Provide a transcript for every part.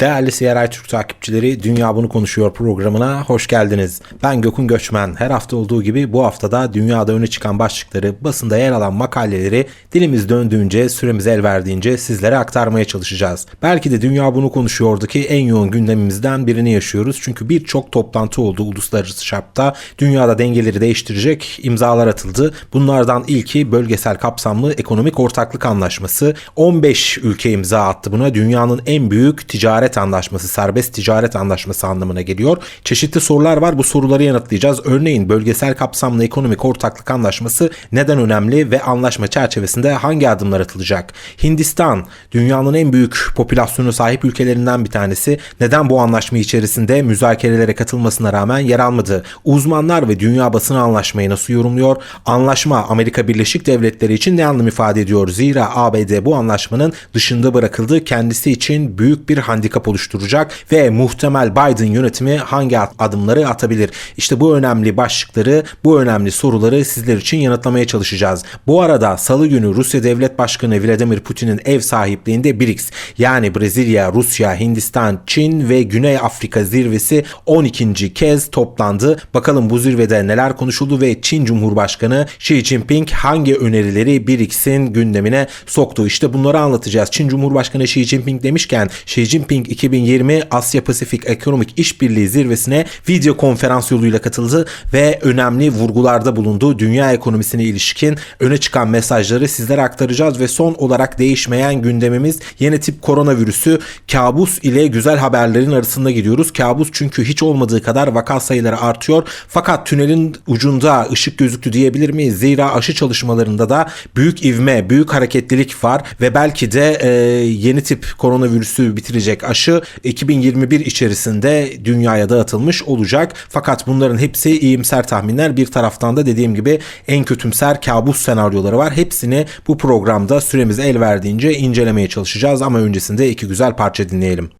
Değerli CRI Türk takipçileri Dünya Bunu Konuşuyor programına hoş geldiniz. Ben Gökün Göçmen. Her hafta olduğu gibi bu haftada dünyada öne çıkan başlıkları, basında yer alan makaleleri dilimiz döndüğünce, süremiz el verdiğince sizlere aktarmaya çalışacağız. Belki de Dünya Bunu Konuşuyor'daki en yoğun gündemimizden birini yaşıyoruz. Çünkü birçok toplantı oldu uluslararası çapta. Dünyada dengeleri değiştirecek imzalar atıldı. Bunlardan ilki bölgesel kapsamlı ekonomik ortaklık anlaşması. 15 ülke imza attı buna. Dünyanın en büyük ticaret anlaşması, serbest ticaret anlaşması anlamına geliyor. Çeşitli sorular var. Bu soruları yanıtlayacağız. Örneğin bölgesel kapsamlı ekonomik ortaklık anlaşması neden önemli ve anlaşma çerçevesinde hangi adımlar atılacak? Hindistan dünyanın en büyük popülasyonu sahip ülkelerinden bir tanesi. Neden bu anlaşma içerisinde müzakerelere katılmasına rağmen yer almadı? Uzmanlar ve dünya basını anlaşmayı nasıl yorumluyor? Anlaşma Amerika Birleşik Devletleri için ne anlam ifade ediyor? Zira ABD bu anlaşmanın dışında bırakıldığı kendisi için büyük bir handikap oluşturacak ve muhtemel Biden yönetimi hangi adımları atabilir? İşte bu önemli başlıkları, bu önemli soruları sizler için yanıtlamaya çalışacağız. Bu arada salı günü Rusya Devlet Başkanı Vladimir Putin'in ev sahipliğinde BRICS yani Brezilya, Rusya, Hindistan, Çin ve Güney Afrika zirvesi 12. kez toplandı. Bakalım bu zirvede neler konuşuldu ve Çin Cumhurbaşkanı Xi Jinping hangi önerileri BRICS'in gündemine soktu? İşte bunları anlatacağız. Çin Cumhurbaşkanı Xi Jinping demişken Xi Jinping 2020 Asya Pasifik Ekonomik İşbirliği Zirvesi'ne video konferans yoluyla katıldı ve önemli vurgularda bulundu. Dünya ekonomisine ilişkin öne çıkan mesajları sizlere aktaracağız ve son olarak değişmeyen gündemimiz yeni tip koronavirüsü kabus ile güzel haberlerin arasında gidiyoruz. Kabus çünkü hiç olmadığı kadar vaka sayıları artıyor. Fakat tünelin ucunda ışık gözüktü diyebilir miyiz? Zira aşı çalışmalarında da büyük ivme, büyük hareketlilik var ve belki de e, yeni tip koronavirüsü bitirecek aşı 2021 içerisinde dünyaya dağıtılmış olacak. Fakat bunların hepsi iyimser tahminler. Bir taraftan da dediğim gibi en kötümser kabus senaryoları var. Hepsini bu programda süremiz el verdiğince incelemeye çalışacağız ama öncesinde iki güzel parça dinleyelim.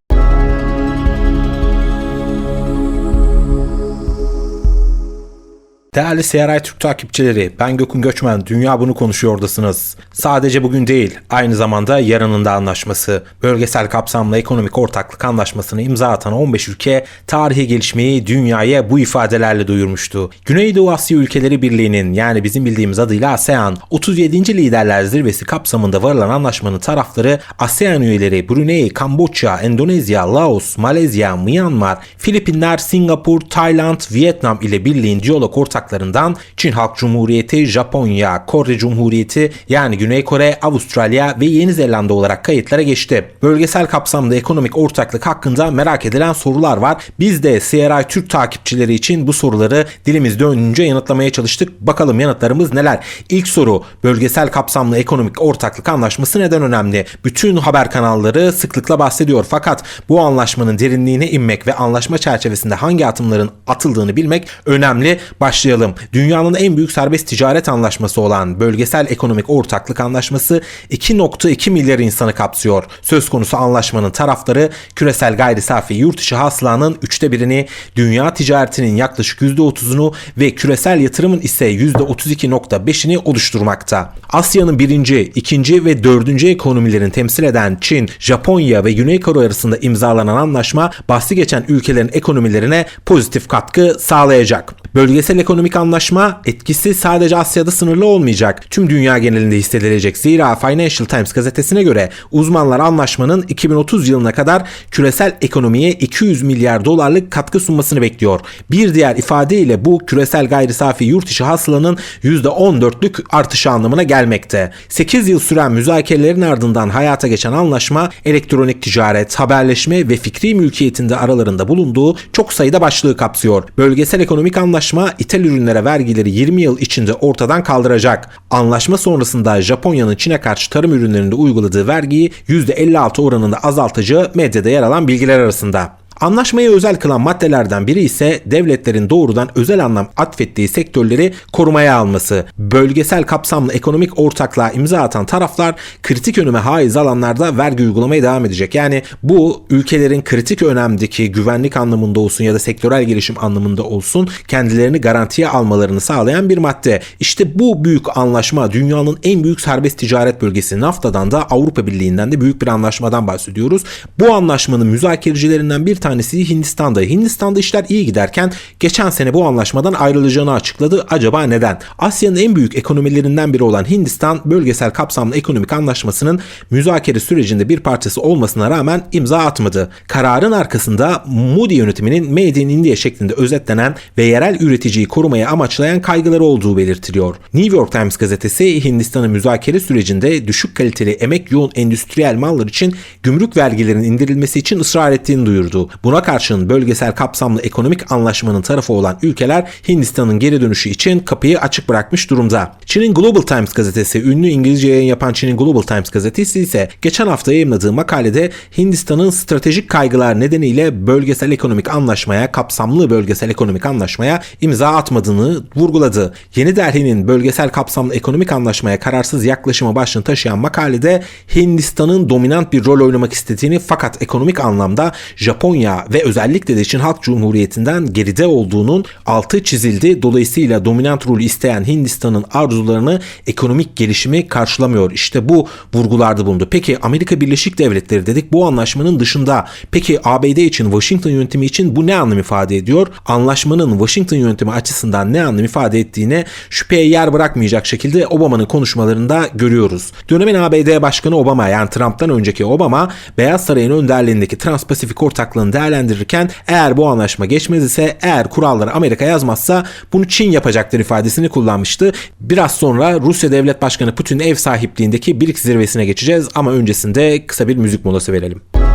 Değerli CRI Türk takipçileri, ben Gökün Göçmen, Dünya Bunu Konuşuyordasınız. Sadece bugün değil, aynı zamanda yarının da anlaşması, bölgesel kapsamlı ekonomik ortaklık anlaşmasını imza atan 15 ülke tarihi gelişmeyi dünyaya bu ifadelerle duyurmuştu. Güneydoğu Asya Ülkeleri Birliği'nin yani bizim bildiğimiz adıyla ASEAN, 37. Liderler Zirvesi kapsamında varılan anlaşmanın tarafları ASEAN üyeleri Brunei, Kamboçya, Endonezya, Laos, Malezya, Myanmar, Filipinler, Singapur, Tayland, Vietnam ile birliğin diyalog ortak ortaklarından Çin Halk Cumhuriyeti, Japonya, Kore Cumhuriyeti yani Güney Kore, Avustralya ve Yeni Zelanda olarak kayıtlara geçti. Bölgesel kapsamda ekonomik ortaklık hakkında merak edilen sorular var. Biz de CRI Türk takipçileri için bu soruları dilimiz dönünce yanıtlamaya çalıştık. Bakalım yanıtlarımız neler? İlk soru bölgesel kapsamlı ekonomik ortaklık anlaşması neden önemli? Bütün haber kanalları sıklıkla bahsediyor fakat bu anlaşmanın derinliğine inmek ve anlaşma çerçevesinde hangi atımların atıldığını bilmek önemli. Başlayalım başlayalım. Dünyanın en büyük serbest ticaret anlaşması olan Bölgesel Ekonomik Ortaklık Anlaşması 2.2 milyar insanı kapsıyor. Söz konusu anlaşmanın tarafları küresel gayri safi yurt içi hasılanın üçte birini, dünya ticaretinin yaklaşık %30'unu ve küresel yatırımın ise %32.5'ini oluşturmakta. Asya'nın birinci, ikinci ve dördüncü ekonomilerini temsil eden Çin, Japonya ve Güney Kore arasında imzalanan anlaşma bahsi geçen ülkelerin ekonomilerine pozitif katkı sağlayacak. Bölgesel ekonomik anlaşma etkisi sadece Asya'da sınırlı olmayacak. Tüm dünya genelinde hissedilecek. Zira Financial Times gazetesine göre uzmanlar anlaşmanın 2030 yılına kadar küresel ekonomiye 200 milyar dolarlık katkı sunmasını bekliyor. Bir diğer ifadeyle bu küresel gayri safi yurt içi hasılanın %14'lük artışı anlamına gelmekte. 8 yıl süren müzakerelerin ardından hayata geçen anlaşma elektronik ticaret, haberleşme ve fikri mülkiyetinde aralarında bulunduğu çok sayıda başlığı kapsıyor. Bölgesel ekonomik anlaşma ithal ürünlere vergileri 20 yıl içinde ortadan kaldıracak. Anlaşma sonrasında Japonya'nın Çin'e karşı tarım ürünlerinde uyguladığı vergiyi %56 oranında azaltacağı medyada yer alan bilgiler arasında. Anlaşmayı özel kılan maddelerden biri ise devletlerin doğrudan özel anlam atfettiği sektörleri korumaya alması. Bölgesel kapsamlı ekonomik ortaklığa imza atan taraflar kritik öneme haiz alanlarda vergi uygulamaya devam edecek. Yani bu ülkelerin kritik önemdeki güvenlik anlamında olsun ya da sektörel gelişim anlamında olsun kendilerini garantiye almalarını sağlayan bir madde. İşte bu büyük anlaşma dünyanın en büyük serbest ticaret bölgesi NAFTA'dan da Avrupa Birliği'nden de büyük bir anlaşmadan bahsediyoruz. Bu anlaşmanın müzakerecilerinden bir tanesi Hindistan'da. Hindistan'da işler iyi giderken geçen sene bu anlaşmadan ayrılacağını açıkladı. Acaba neden? Asya'nın en büyük ekonomilerinden biri olan Hindistan bölgesel kapsamlı ekonomik anlaşmasının müzakere sürecinde bir parçası olmasına rağmen imza atmadı. Kararın arkasında Modi yönetiminin Made in India şeklinde özetlenen ve yerel üreticiyi korumaya amaçlayan kaygıları olduğu belirtiliyor. New York Times gazetesi Hindistan'ın müzakere sürecinde düşük kaliteli emek yoğun endüstriyel mallar için gümrük vergilerinin indirilmesi için ısrar ettiğini duyurdu. Buna karşın bölgesel kapsamlı ekonomik anlaşmanın tarafı olan ülkeler Hindistan'ın geri dönüşü için kapıyı açık bırakmış durumda. Çin'in Global Times gazetesi, ünlü İngilizce yayın yapan Çin'in Global Times gazetesi ise geçen hafta yayınladığı makalede Hindistan'ın stratejik kaygılar nedeniyle bölgesel ekonomik anlaşmaya, kapsamlı bölgesel ekonomik anlaşmaya imza atmadığını vurguladı. Yeni Delhi'nin bölgesel kapsamlı ekonomik anlaşmaya kararsız yaklaşımı başlığını taşıyan makalede Hindistan'ın dominant bir rol oynamak istediğini fakat ekonomik anlamda Japonya ve özellikle de Çin Halk Cumhuriyeti'nden geride olduğunun altı çizildi. Dolayısıyla dominant rolü isteyen Hindistan'ın arzularını ekonomik gelişimi karşılamıyor. İşte bu vurgularda bulundu. Peki Amerika Birleşik Devletleri dedik bu anlaşmanın dışında. Peki ABD için Washington yönetimi için bu ne anlam ifade ediyor? Anlaşmanın Washington yönetimi açısından ne anlam ifade ettiğine şüpheye yer bırakmayacak şekilde Obama'nın konuşmalarında görüyoruz. Dönemin ABD Başkanı Obama yani Trump'tan önceki Obama Beyaz Saray'ın önderliğindeki Trans-Pasifik ortaklığını değerlendirirken eğer bu anlaşma geçmez ise eğer kuralları Amerika yazmazsa bunu Çin yapacaktır ifadesini kullanmıştı. Biraz sonra Rusya Devlet Başkanı Putin'in ev sahipliğindeki BRICS zirvesine geçeceğiz ama öncesinde kısa bir müzik molası verelim.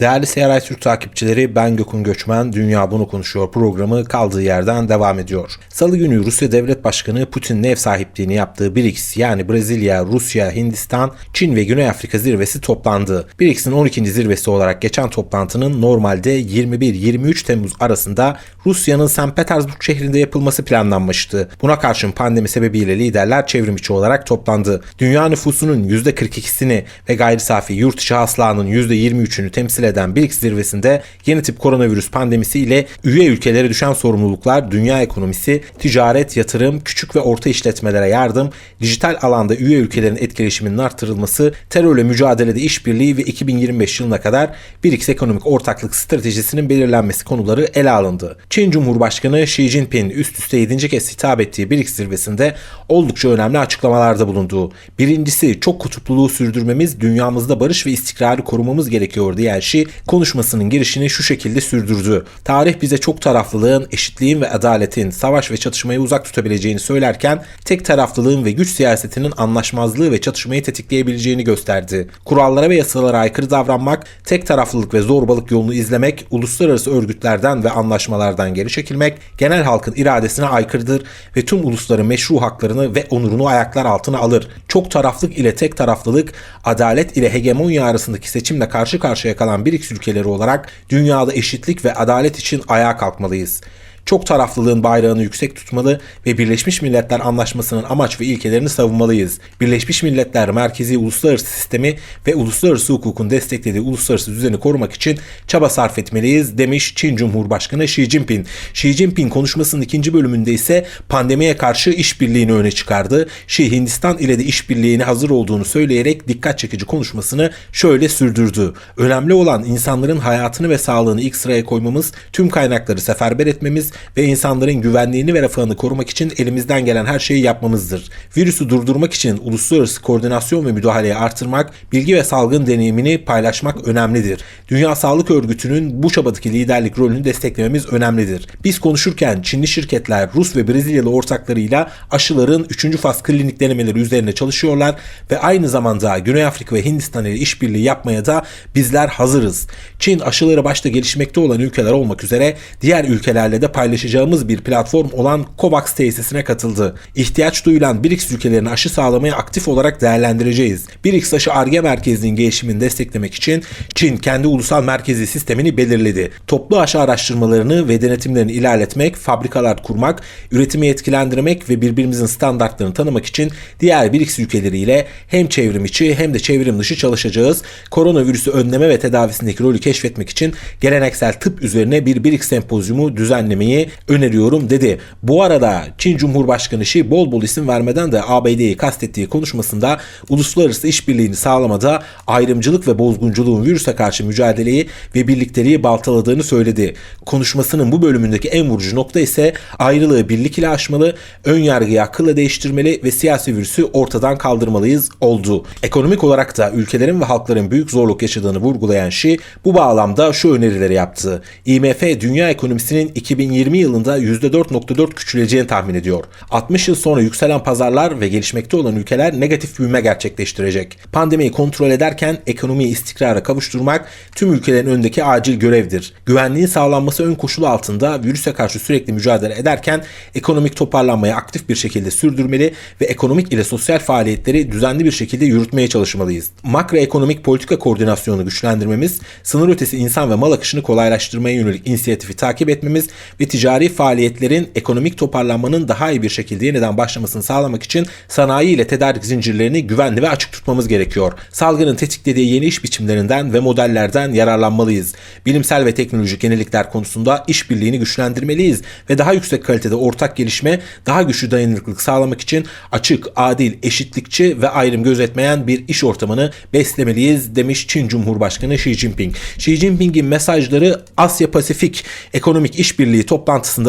Değerli Seyaray Türk takipçileri ben Gökün Göçmen Dünya Bunu Konuşuyor programı kaldığı yerden devam ediyor. Salı günü Rusya Devlet Başkanı Putin'in ev sahipliğini yaptığı BRICS yani Brezilya, Rusya, Hindistan, Çin ve Güney Afrika zirvesi toplandı. BRICS'in 12. zirvesi olarak geçen toplantının normalde 21-23 Temmuz arasında Rusya'nın St. Petersburg şehrinde yapılması planlanmıştı. Buna karşın pandemi sebebiyle liderler çevrim içi olarak toplandı. Dünya nüfusunun %42'sini ve gayri safi yurt içi hasılanın %23'ünü temsil eden BRICS zirvesinde yeni tip koronavirüs pandemisi ile üye ülkelere düşen sorumluluklar, dünya ekonomisi, ticaret, yatırım, küçük ve orta işletmelere yardım, dijital alanda üye ülkelerin etkileşiminin artırılması, terörle mücadelede işbirliği ve 2025 yılına kadar BRICS ekonomik ortaklık stratejisinin belirlenmesi konuları ele alındı. Çin Cumhurbaşkanı Xi Jinping üst üste 7. kez hitap ettiği BRICS zirvesinde oldukça önemli açıklamalarda bulundu. Birincisi çok kutupluluğu sürdürmemiz, dünyamızda barış ve istikrarı korumamız gerekiyor diyen Xi konuşmasının girişini şu şekilde sürdürdü. Tarih bize çok taraflılığın, eşitliğin ve adaletin savaş ve çatışmayı uzak tutabileceğini söylerken tek taraflılığın ve güç siyasetinin anlaşmazlığı ve çatışmayı tetikleyebileceğini gösterdi. Kurallara ve yasalara aykırı davranmak, tek taraflılık ve zorbalık yolunu izlemek, uluslararası örgütlerden ve anlaşmalardan geri çekilmek, genel halkın iradesine aykırıdır ve tüm ulusların meşru haklarını ve onurunu ayaklar altına alır. Çok taraflık ile tek taraflılık, adalet ile hegemonya arasındaki seçimle karşı karşıya kalan BRICS ülkeleri olarak dünyada eşitlik ve adalet için ayağa kalkmalıyız çok taraflılığın bayrağını yüksek tutmalı ve Birleşmiş Milletler Anlaşması'nın amaç ve ilkelerini savunmalıyız. Birleşmiş Milletler merkezi uluslararası sistemi ve uluslararası hukukun desteklediği uluslararası düzeni korumak için çaba sarf etmeliyiz demiş Çin Cumhurbaşkanı Xi Jinping. Xi Jinping konuşmasının ikinci bölümünde ise pandemiye karşı işbirliğini öne çıkardı. Xi Hindistan ile de işbirliğine hazır olduğunu söyleyerek dikkat çekici konuşmasını şöyle sürdürdü. Önemli olan insanların hayatını ve sağlığını ilk sıraya koymamız, tüm kaynakları seferber etmemiz ve insanların güvenliğini ve refahını korumak için elimizden gelen her şeyi yapmamızdır. Virüsü durdurmak için uluslararası koordinasyon ve müdahaleyi artırmak, bilgi ve salgın deneyimini paylaşmak önemlidir. Dünya Sağlık Örgütü'nün bu çabadaki liderlik rolünü desteklememiz önemlidir. Biz konuşurken Çinli şirketler Rus ve Brezilyalı ortaklarıyla aşıların 3. faz klinik denemeleri üzerine çalışıyorlar ve aynı zamanda Güney Afrika ve Hindistan ile işbirliği yapmaya da bizler hazırız. Çin aşıları başta gelişmekte olan ülkeler olmak üzere diğer ülkelerle de paylaşmaktadır paylaşacağımız bir platform olan COVAX tesisine katıldı. İhtiyaç duyulan BRICS ülkelerine aşı sağlamayı aktif olarak değerlendireceğiz. BRICS aşı ARGE merkezinin gelişimini desteklemek için Çin kendi ulusal merkezi sistemini belirledi. Toplu aşı araştırmalarını ve denetimlerini ilerletmek, fabrikalar kurmak, üretimi yetkilendirmek ve birbirimizin standartlarını tanımak için diğer BRICS ülkeleriyle hem çevrim içi hem de çevrim dışı çalışacağız. Koronavirüsü önleme ve tedavisindeki rolü keşfetmek için geleneksel tıp üzerine bir BRICS sempozyumu düzenlemeyi öneriyorum dedi. Bu arada Çin Cumhurbaşkanı Xi bol bol isim vermeden de ABD'yi kastettiği konuşmasında uluslararası işbirliğini sağlamada ayrımcılık ve bozgunculuğun virüse karşı mücadeleyi ve birlikteliği baltaladığını söyledi. Konuşmasının bu bölümündeki en vurucu nokta ise ayrılığı birlik ile aşmalı, ön yargıyı akılla değiştirmeli ve siyasi virüsü ortadan kaldırmalıyız oldu. Ekonomik olarak da ülkelerin ve halkların büyük zorluk yaşadığını vurgulayan Xi bu bağlamda şu önerileri yaptı. IMF dünya ekonomisinin 2020 yılında %4.4 küçüleceğini tahmin ediyor. 60 yıl sonra yükselen pazarlar ve gelişmekte olan ülkeler negatif büyüme gerçekleştirecek. Pandemiyi kontrol ederken ekonomiyi istikrara kavuşturmak tüm ülkelerin önündeki acil görevdir. Güvenliğin sağlanması ön koşulu altında virüse karşı sürekli mücadele ederken ekonomik toparlanmayı aktif bir şekilde sürdürmeli ve ekonomik ile sosyal faaliyetleri düzenli bir şekilde yürütmeye çalışmalıyız. Makroekonomik politika koordinasyonu güçlendirmemiz, sınır ötesi insan ve mal akışını kolaylaştırmaya yönelik inisiyatifi takip etmemiz ve ticari faaliyetlerin ekonomik toparlanmanın daha iyi bir şekilde yeniden başlamasını sağlamak için sanayi ile tedarik zincirlerini güvenli ve açık tutmamız gerekiyor. Salgının tetiklediği yeni iş biçimlerinden ve modellerden yararlanmalıyız. Bilimsel ve teknolojik yenilikler konusunda işbirliğini güçlendirmeliyiz ve daha yüksek kalitede ortak gelişme, daha güçlü dayanıklılık sağlamak için açık, adil, eşitlikçi ve ayrım gözetmeyen bir iş ortamını beslemeliyiz demiş Çin Cumhurbaşkanı Xi Jinping. Xi Jinping'in mesajları Asya Pasifik Ekonomik İşbirliği toplantısında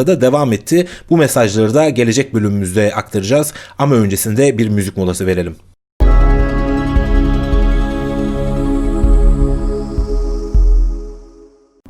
da devam etti. Bu mesajları da gelecek bölümümüzde aktaracağız ama öncesinde bir müzik molası verelim.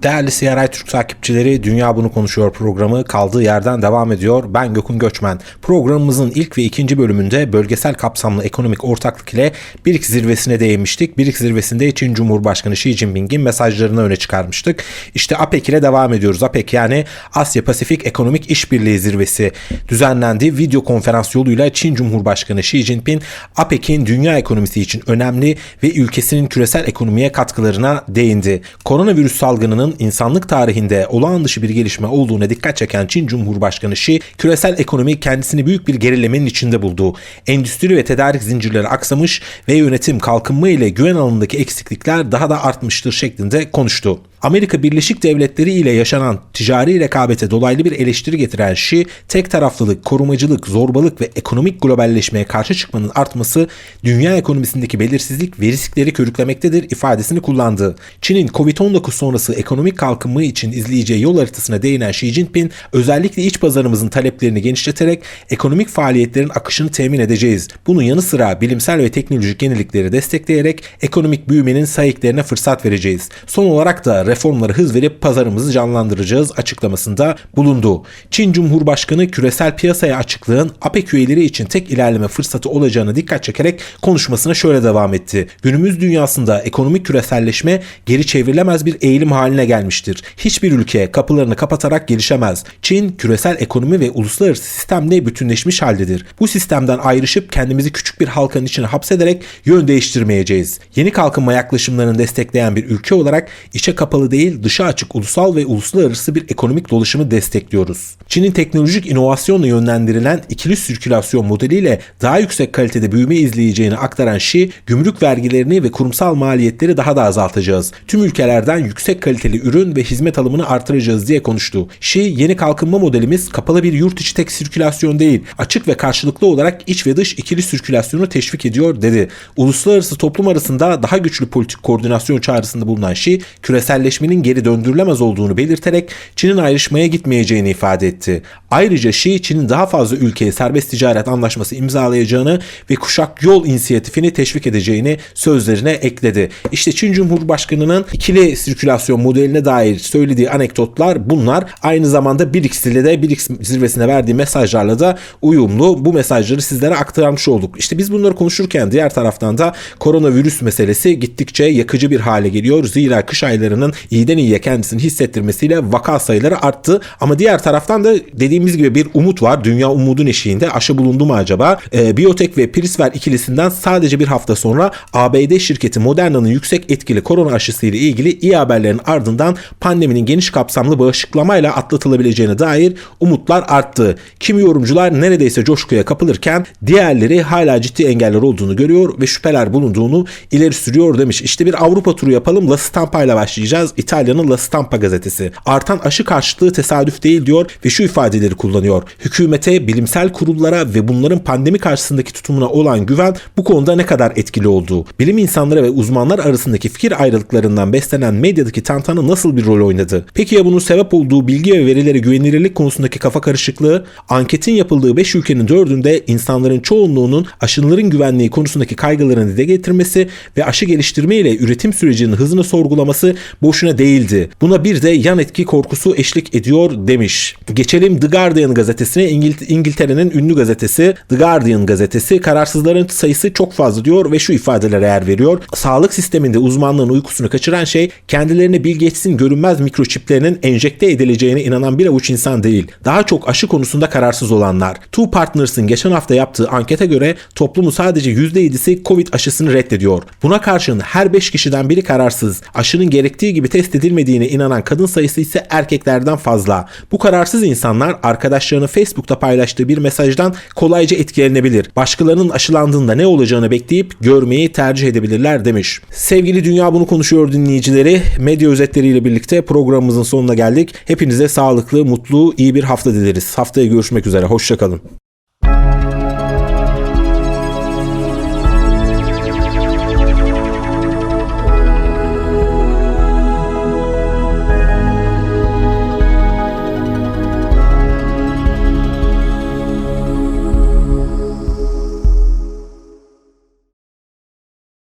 Değerli CRI Türk takipçileri Dünya Bunu Konuşuyor programı kaldığı yerden devam ediyor. Ben Gökün Göçmen. Programımızın ilk ve ikinci bölümünde bölgesel kapsamlı ekonomik ortaklık ile BRICS zirvesine değinmiştik. BRICS zirvesinde Çin Cumhurbaşkanı Xi Jinping'in mesajlarını öne çıkarmıştık. İşte APEC ile devam ediyoruz. APEC yani Asya Pasifik Ekonomik İşbirliği Zirvesi düzenlendi. Video konferans yoluyla Çin Cumhurbaşkanı Xi Jinping APEC'in dünya ekonomisi için önemli ve ülkesinin küresel ekonomiye katkılarına değindi. Koronavirüs salgınının insanlık tarihinde olağan dışı bir gelişme olduğuna dikkat çeken Çin Cumhurbaşkanı Xi, küresel ekonomi kendisini büyük bir gerilemenin içinde buldu. Endüstri ve tedarik zincirleri aksamış ve yönetim kalkınma ile güven alanındaki eksiklikler daha da artmıştır şeklinde konuştu. Amerika Birleşik Devletleri ile yaşanan ticari rekabete dolaylı bir eleştiri getiren Xi, tek taraflılık, korumacılık, zorbalık ve ekonomik globalleşmeye karşı çıkmanın artması dünya ekonomisindeki belirsizlik ve riskleri körüklemektedir ifadesini kullandı. Çin'in Covid-19 sonrası ekonomik kalkınma için izleyeceği yol haritasına değinen Xi Jinping, özellikle iç pazarımızın taleplerini genişleterek ekonomik faaliyetlerin akışını temin edeceğiz. Bunun yanı sıra bilimsel ve teknolojik yenilikleri destekleyerek ekonomik büyümenin sayıklarına fırsat vereceğiz. Son olarak da reformlara hız verip pazarımızı canlandıracağız açıklamasında bulundu. Çin Cumhurbaşkanı küresel piyasaya açıklığın APEC üyeleri için tek ilerleme fırsatı olacağını dikkat çekerek konuşmasına şöyle devam etti. Günümüz dünyasında ekonomik küreselleşme geri çevrilemez bir eğilim haline gelmiştir. Hiçbir ülke kapılarını kapatarak gelişemez. Çin küresel ekonomi ve uluslararası sistemle bütünleşmiş haldedir. Bu sistemden ayrışıp kendimizi küçük bir halkanın içine hapsederek yön değiştirmeyeceğiz. Yeni kalkınma yaklaşımlarını destekleyen bir ülke olarak içe kapalı değil dışa açık ulusal ve uluslararası bir ekonomik dolaşımı destekliyoruz. Çin'in teknolojik inovasyonla yönlendirilen ikili sirkülasyon modeliyle daha yüksek kalitede büyüme izleyeceğini aktaran Xi, gümrük vergilerini ve kurumsal maliyetleri daha da azaltacağız. Tüm ülkelerden yüksek kaliteli ürün ve hizmet alımını artıracağız diye konuştu. Xi, yeni kalkınma modelimiz kapalı bir yurt içi tek sirkülasyon değil, açık ve karşılıklı olarak iç ve dış ikili sirkülasyonu teşvik ediyor dedi. Uluslararası toplum arasında daha güçlü politik koordinasyon çağrısında bulunan Xi, küreselleşmenin geri döndürülemez olduğunu belirterek Çin'in ayrışmaya gitmeyeceğini ifade etti. Ayrıca Xi, Çin'in daha fazla ülkeye serbest ticaret anlaşması imzalayacağını ve kuşak yol inisiyatifini teşvik edeceğini sözlerine ekledi. İşte Çin Cumhurbaşkanı'nın ikili sirkülasyon modeline dair söylediği anekdotlar bunlar. Aynı zamanda BRICS ile de BRICS zirvesine verdiği mesajlarla da uyumlu. Bu mesajları sizlere aktarmış olduk. İşte biz bunları konuşurken diğer taraftan da koronavirüs meselesi gittikçe yakıcı bir hale geliyor. Zira kış aylarının iyiden iyiye kendisini hissettirmesiyle vaka sayıları arttı. Ama diğer taraftan da dediğimiz gibi bir umut var. Dünya umudun eşiğinde aşı bulundu mu acaba? Ee, Biotech ve Prisver ikilisinden sadece bir hafta sonra ABD şirketi Moderna'nın yüksek etkili korona aşısı ile ilgili iyi haberlerin ardından pandeminin geniş kapsamlı bağışıklamayla atlatılabileceğine dair umutlar arttı. Kimi yorumcular neredeyse coşkuya kapılırken diğerleri hala ciddi engeller olduğunu görüyor ve şüpheler bulunduğunu ileri sürüyor demiş. İşte bir Avrupa turu yapalım. La Stampa ile başlayacağız. İtalya'nın La Stampa gazetesi. Artan aşı karşıtlığı tesadüf değil diyor ve şu ifadeleri kullanıyor. Hükümete, bilimsel kurullara ve bunların pandemi karşısındaki tutumuna olan güven bu konuda ne kadar etkili olduğu, bilim insanları ve uzmanlar arasındaki fikir ayrılıklarından beslenen medyadaki tantana nasıl bir rol oynadı? Peki ya bunun sebep olduğu bilgi ve verilere güvenilirlik konusundaki kafa karışıklığı? Anketin yapıldığı 5 ülkenin 4'ünde insanların çoğunluğunun aşıların güvenliği konusundaki kaygılarını dile getirmesi ve aşı geliştirme ile üretim sürecinin hızını sorgulaması boşuna değildi. Buna bir de yan etki korkusu eşlik ediyor demiş. Geçelim The Guardian gazetesine. İngil- İngiltere'nin ünlü gazetesi The Guardian gazetesi kararsızların sayısı çok fazla diyor ve şu ifadelere yer veriyor. Sağlık sisteminde uzmanlığın uykusunu kaçıran şey kendilerine Bill Gates'in görünmez mikroçiplerinin enjekte edileceğine inanan bir avuç insan değil. Daha çok aşı konusunda kararsız olanlar. Two Partners'ın geçen hafta yaptığı ankete göre toplumun sadece %7'si Covid aşısını reddediyor. Buna karşın her 5 kişiden biri kararsız. Aşının gerektiği gibi test edilmediğine inanan kadın sayısı ise erkeklerden fazla. Bu kararsız insanlar arkadaşlarının Facebook'ta paylaştığı bir mesajdan kolayca etkilenebilir. Başkalarının aşılandığında ne olacağını bekleyip görmeyi tercih edebilirler demiş. Sevgili Dünya Bunu Konuşuyor dinleyicileri, medya özetleriyle birlikte programımızın sonuna geldik. Hepinize sağlıklı, mutlu, iyi bir hafta dileriz. Haftaya görüşmek üzere, hoşçakalın.